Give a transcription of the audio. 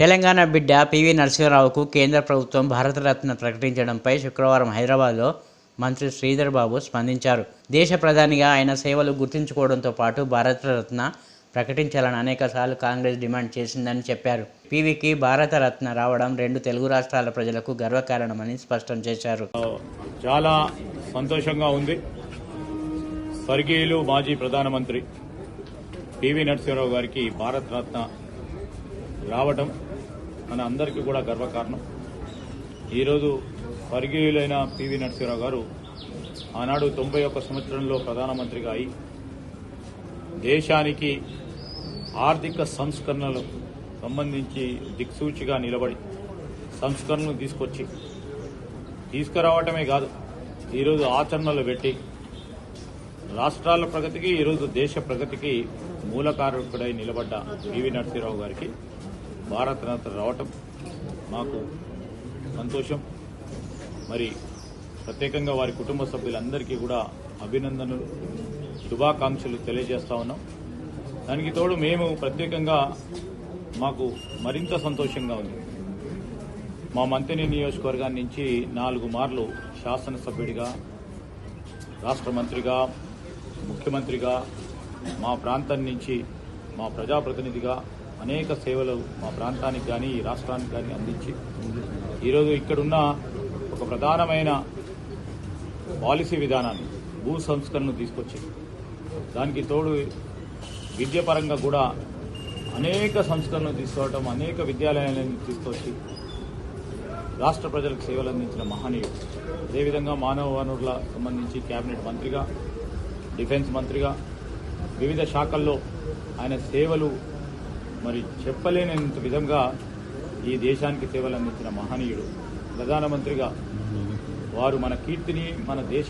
తెలంగాణ బిడ్డ పివి నరసింహరావుకు కేంద్ర ప్రభుత్వం భారతరత్న ప్రకటించడంపై శుక్రవారం హైదరాబాద్లో మంత్రి శ్రీధర్ బాబు స్పందించారు. దేశ ప్రధానిగా ఆయన సేవలు గుర్తుంచుకోవడంతో పాటు భారతరత్న ప్రకటించాలని అనేకసార్లు కాంగ్రెస్ డిమాండ్ చేసిందని చెప్పారు. పీవీకి భారతరత్న రావడం రెండు తెలుగు రాష్ట్రాల ప్రజలకు గర్వకారణమని స్పష్టం చేశారు. చాలా సంతోషంగా ఉంది. స్వర్గీయులు మాజీ ప్రధానమంత్రి పివి నరసింహరావు గారికి భారతరత్న రావటం మన అందరికీ కూడా గర్వకారణం. ఈరోజు స్వర్గీయులైన పివి నరసింహరావు గారు ఆనాడు తొంభై ఒక్క సంవత్సరంలో ప్రధానమంత్రిగా అయి దేశానికి ఆర్థిక సంస్కరణలు సంబంధించి దిక్సూచిగా నిలబడి సంస్కరణలు తీసుకొచ్చి తీసుకురావటమే కాదు ఈరోజు ఆచరణలు పెట్టి రాష్ట్రాల ప్రగతికి ఈరోజు దేశ ప్రగతికి మూలకారకుడై నిలబడ్డ పివి నరసింహరావు గారికి భారతరత్న రావటం మాకు సంతోషం. మరి ప్రత్యేకంగా వారి కుటుంబ సభ్యులందరికీ కూడా అభినందనలు శుభాకాంక్షలు తెలియజేస్తా ఉన్నాం. దానికి తోడు మేము ప్రత్యేకంగా మాకు మరింత సంతోషంగా ఉంది. మా మంత్రి నియోజకవర్గాన్ని నుంచి నాలుగు మార్లు శాసనసభ్యుడిగా రాష్ట్ర మంత్రిగా ముఖ్యమంత్రిగా మా ప్రాంతం నుంచి మా ప్రజాప్రతినిధిగా అనేక సేవలు మా ప్రాంతానికి కానీ ఈ రాష్ట్రానికి కానీ అందించి ఈరోజు ఇక్కడున్న ఒక ప్రధానమైన పాలసీ విధానాన్ని భూ సంస్కరణను తీసుకొచ్చి దానికి తోడు విద్యపరంగా కూడా అనేక సంస్కరణలు తీసుకోవటం అనేక విద్యాలయాలను తీసుకొచ్చి రాష్ట్ర ప్రజలకు సేవలు అందించిన మహనీయుడు. అదేవిధంగా మానవ వనరుల సంబంధించి కేబినెట్ మంత్రిగా డిఫెన్స్ మంత్రిగా వివిధ శాఖల్లో ఆయన సేవలు మరి చెప్పలేనంత విధంగా ఈ దేశానికి సేవలు అందించిన మహనీయుడు ప్రధానమంత్రిగా వారు మన కీర్తిని మన దేశ